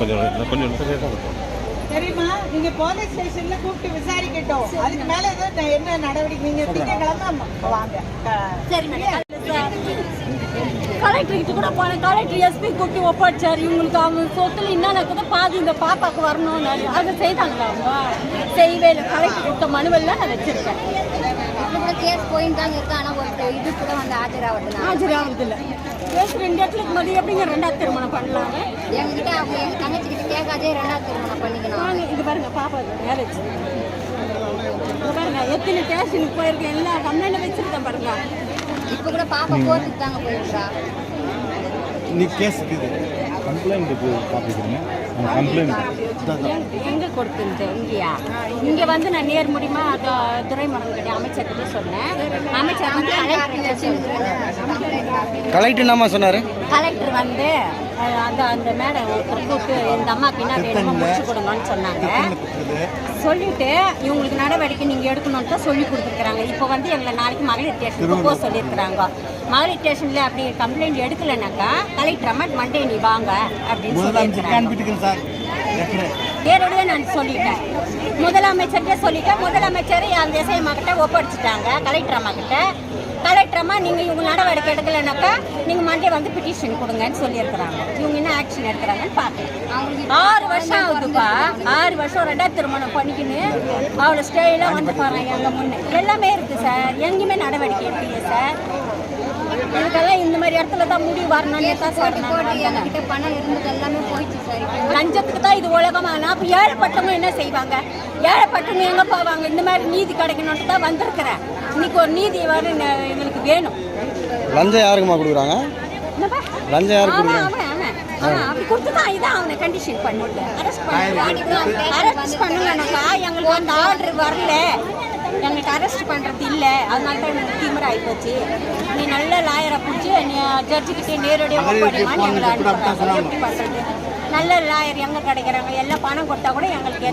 கொஞ்சம் கொஞ்சம் தெரியுமா? நீங்க போலீஸ் ஸ்டேஷன்ல கூப்பிட்டு விசாரிக்கட்டும். அதுக்கு மேல ஏதோ என்ன நடவடிக்கை? நீங்க திங்கக்கிழமை வாங்க. சரி மேடம் கலெக்டர்கிட்ட கூட போனேன். கலெக்டர் எஸ்பி கூப்பிட்டு ஒப்படைச்சார். இவங்களுக்கு அவங்க சொத்துல என்ன நடக்குதோ பாதி இந்த பாப்பாக்கு வரணும்னாரு. அதை செய்தாங்களா? அவங்க செய்வே இல்லை. கலெக்டர் கொடுத்த மனுவெல்லாம் நான் வச்சிருக்கேன். கூட கேஸ் போயின்னு தாங்க இருக்கு. ஆனால் ஒரு இது கூட வந்து ஆஜராகுதுண்ணா ஆஜர் ஆகுது இல்லை கேஸ் ரெண்டு இடத்துக்கு மதியம் எப்படிங்க ரெண்டாவது திருமணம் பண்ணலாங்க? எங்ககிட்ட அவங்க எங்க தங்கச்சி கிட்ட கேட்காதே ரெண்டாவது திருமணம் பண்ணிக்கணும். இது பாருங்க பாப்பா மேரேஜ் பாருங்க எத்தனை ஸ்டேஷனுக்கு போயிருக்கேன். எல்லா கம்ப்ளைண்ட் வச்சிருக்கேன் பாருங்க. இப்போ கூட பாப்பா கோர்ட்டுக்கு தாங்க போயிருக்கா. நீ கேஸ் இருக்குது கம்ப்ளைண்ட்டுக்கு கம்ப்ளைண்ட் எங்க- எங்க கொடுத்துருந்தேன் இங்கேயா? இங்க வந்து நான் நேர் முடியுமா? துறைமுகம் கிட்ட அமைச்சர்கிட்ட சொன்னேன். அமைச்சர் வந்து கலெக்டர் கலெக்டர் என்னம்மா சொன்னார்? கலெக்டர் வந்து அந்த அந்த மேடம் ஒருத்தர் கூப்பிட்டு இந்த அம்மாக்கு என்ன வேணுமோ முடிச்சு கொடுங்கன்னு சொன்னாங்க. சொல்லிட்டு இவங்களுக்கு நடவடிக்கை நீங்க எடுக்கணும்னு தான் சொல்லி கொடுத்துருக்காங்க இப்போ வந்து எங்களை நாளைக்கு மகளிர் ஸ்டேஷனுக்கு போக சொல்லியிருக்கிறாங்க. மகளிர் ஸ்டேஷன்ல அப்படி கம்ப்ளைண்ட் எடுக்கலைனாக்கா கலெக்டர் அம்மா மண்டே நீ வாங்க. அப்படின்னு சார். நேரடியாக நான் சொல்லிட்டேன். முதலமைச்சர்கிட்ட சொல்லிட்டேன். முதலமைச்சர் அந்த எஸ்ஐமாக்கிட்ட ஒப்படைச்சிட்டாங்க கலெக்டர் அம்மாக்கிட்ட கலெக்டர் அம்மா நீங்கள் இவங்க நடவடிக்கை எடுக்கலைனாக்கா நீங்கள் மண்டே வந்து பிட்டிஷன் கொடுங்கன்னு சொல்லியிருக்கிறாங்க. இவங்க என்ன ஆக்ஷன் எடுக்கிறாங்கன்னு பார்க்குறேன் ஆறு வருஷம் ஆகுதுப்பா. ஆறு வருஷம் ரெண்டாவது திருமணம் பண்ணிக்கின்னு அவ்வளோ ஸ்டேலாம் வந்து பாருங்க எங்கள் முன்னே. எல்லாமே இருக்குது சார். எங்கேயுமே நடவடிக்கை எடுக்கலையே சார். இதுக்கெல்லாம் மாதிரி இடத்துல தான் முடிவு வரணும்னு தான் சார். எங்ககிட்ட பணம் இருந்தது எல்லாமே போயிடுச்சு சார். லஞ்சத்துக்கு தான் இது உலகமானா அப்போ ஏழைப்பட்டவங்க என்ன செய்வாங்க? ஏழைப்பட்டவங்க எங்கே போவாங்க? இந்த மாதிரி நீதி கிடைக்கணும்னு தான் வந்திருக்கிறேன். இன்னைக்கு ஒரு நீதி வர எங்களுக்கு வேணும். லஞ்சம் யாருக்குமா கொடுக்குறாங்க? லஞ்சம் யாருக்கு அவன், கொடுக்குறாங்க? அப்படி கொடுத்துதான் இதான் அவனை கண்டிஷன் பண்ணிவிட்டு அரெஸ்ட் பண்ணுங்க அரெஸ்ட் பண்ணுங்கனாக்கா எங்களுக்கு அந்த ஆர்டர் வரல. எங்களுக்கு அரெஸ்ட் பண்ணுறது இல்லை. அதனால தான் எனக்கு திமிர ஆகிப்போச்சு நீ நல்ல லாயரை பிடிச்சி நீ ஜட்ஜுக்கிட்டே நேரடியாக ஒப்படைமான்னு எங்களை அனுப்புறாங்க எப்படி பண்ணுறது நல்ல லாயர் எங்கே கிடைக்கிறாங்க? எல்லாம் பணம் கொடுத்தா கூட எங்களுக்கு